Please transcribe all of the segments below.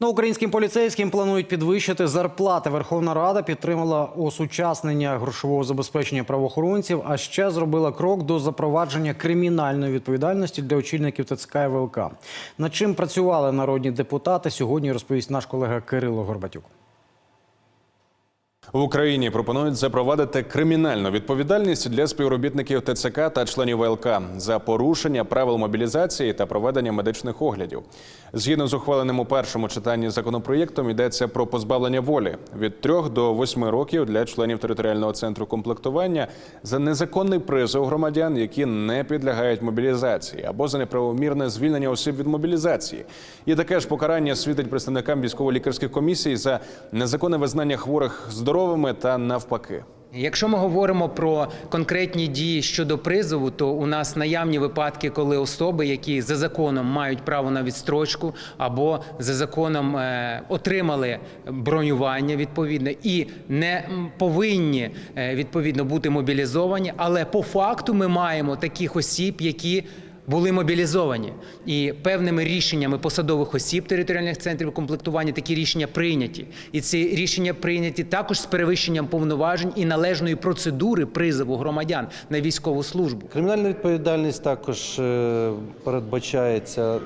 Ну, українським поліцейським планують підвищити зарплати. Верховна Рада підтримала осучаснення грошового забезпечення правоохоронців, а ще зробила крок до запровадження кримінальної відповідальності для очільників ТЦК і ВЛК. Над чим працювали народні депутати, сьогодні розповість наш колега Кирило Горбатюк. В Україні пропонують запровадити кримінальну відповідальність для співробітників ТЦК та членів ВЛК за порушення правил мобілізації та проведення медичних оглядів. Згідно з ухваленим у першому читанні законопроєктом, йдеться про позбавлення волі від 3 до 8 років для членів територіального центру комплектування за незаконний призов громадян, які не підлягають мобілізації, або за неправомірне звільнення осіб від мобілізації. І таке ж покарання світить представникам військово-лікарських комісій за незаконне визнання хворих здоровими та навпаки. Якщо ми говоримо про конкретні дії щодо призову, то у нас наявні випадки, коли особи, які за законом мають право на відстрочку або за законом е, отримали бронювання відповідне і не повинні е, відповідно бути мобілізовані, але по факту ми маємо таких осіб, які були мобілізовані і певними рішеннями посадових осіб територіальних центрів комплектування такі рішення прийняті. І ці рішення прийняті також з перевищенням повноважень і належної процедури призову громадян на військову службу. Кримінальна відповідальність також е, передбачається, е,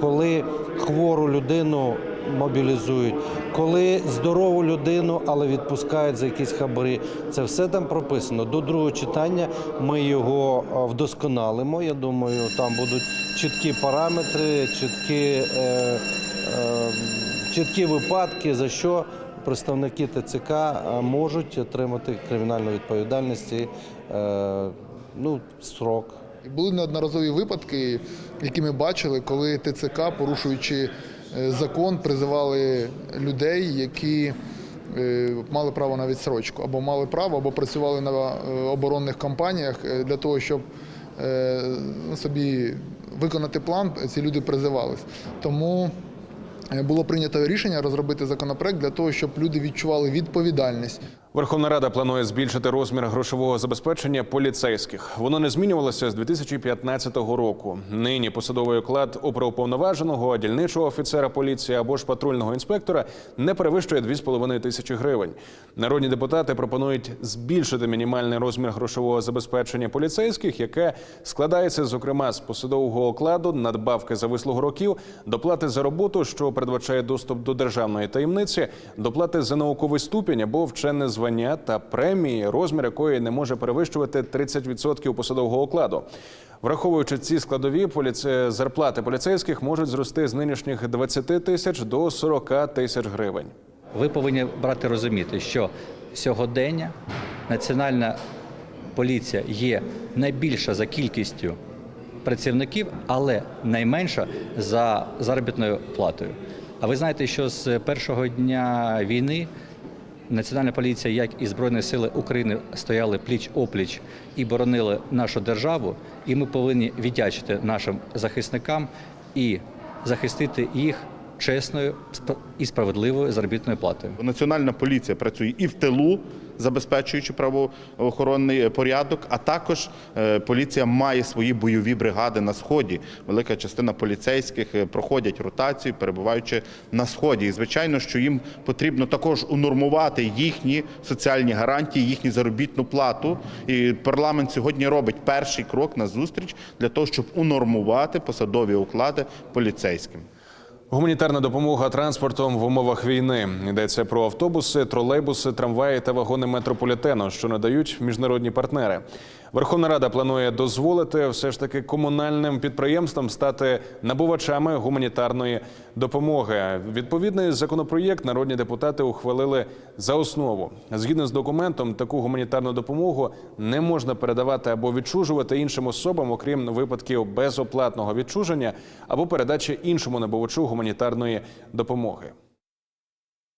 коли хвору людину мобілізують, коли здорову людину, але відпускають за якісь хабарі. Це все там прописано. До другого читання ми його е, вдосконалимо. Я думаю, там будуть чіткі параметри, чіткі, е, е, чіткі випадки, за що представники ТЦК е, можуть отримати кримінальну відповідальність і е, ну, срок. Були неодноразові випадки, які ми бачили, коли ТЦК, порушуючи закон, призивали людей, які е, мали право на відсрочку, або мали право, або працювали на е, оборонних кампаніях е, для того, щоб е, ну, собі виконати план, ці люди призивались. Тому е, було прийнято рішення розробити законопроект для того, щоб люди відчували відповідальність. Верховна Рада планує збільшити розмір грошового забезпечення поліцейських. Воно не змінювалося з 2015 року. Нині посадовий оклад оперуповноваженого, дільничого офіцера поліції або ж патрульного інспектора не перевищує 2,5 тисячі гривень. Народні депутати пропонують збільшити мінімальний розмір грошового забезпечення поліцейських, яке складається зокрема з посадового окладу, надбавки за вислугу років, доплати за роботу, що передбачає доступ до державної таємниці, доплати за науковий ступінь або вчене звання та премії, розмір якої не може перевищувати 30% посадового окладу. Враховуючи ці складові, поліце... зарплати поліцейських можуть зрости з нинішніх 20 тисяч до 40 тисяч гривень. Ви повинні брати розуміти, що сьогодення національна поліція є найбільша за кількістю працівників, але найменша за заробітною платою. А ви знаєте, що з першого дня війни Національна поліція, як і Збройні сили України, стояли пліч опліч і боронили нашу державу, і ми повинні віддячити нашим захисникам і захистити їх чесною і справедливою заробітною платою. Національна поліція працює і в тилу, забезпечуючи правоохоронний е, порядок, а також е, поліція має свої бойові бригади на сході. Велика частина поліцейських е, проходять ротацію, перебуваючи на сході. І звичайно, що їм потрібно також унормувати їхні соціальні гарантії, їхню заробітну плату. І парламент сьогодні робить перший крок на зустріч для того, щоб унормувати посадові уклади поліцейським. Гуманітарна допомога транспортом в умовах війни йдеться про автобуси, тролейбуси, трамваї та вагони метрополітену, що надають міжнародні партнери. Верховна Рада планує дозволити все ж таки комунальним підприємствам стати набувачами гуманітарної допомоги. Відповідний законопроєкт народні депутати ухвалили за основу. Згідно з документом, таку гуманітарну допомогу не можна передавати або відчужувати іншим особам, окрім випадків безоплатного відчуження або передачі іншому набувачу гуманітарної допомоги.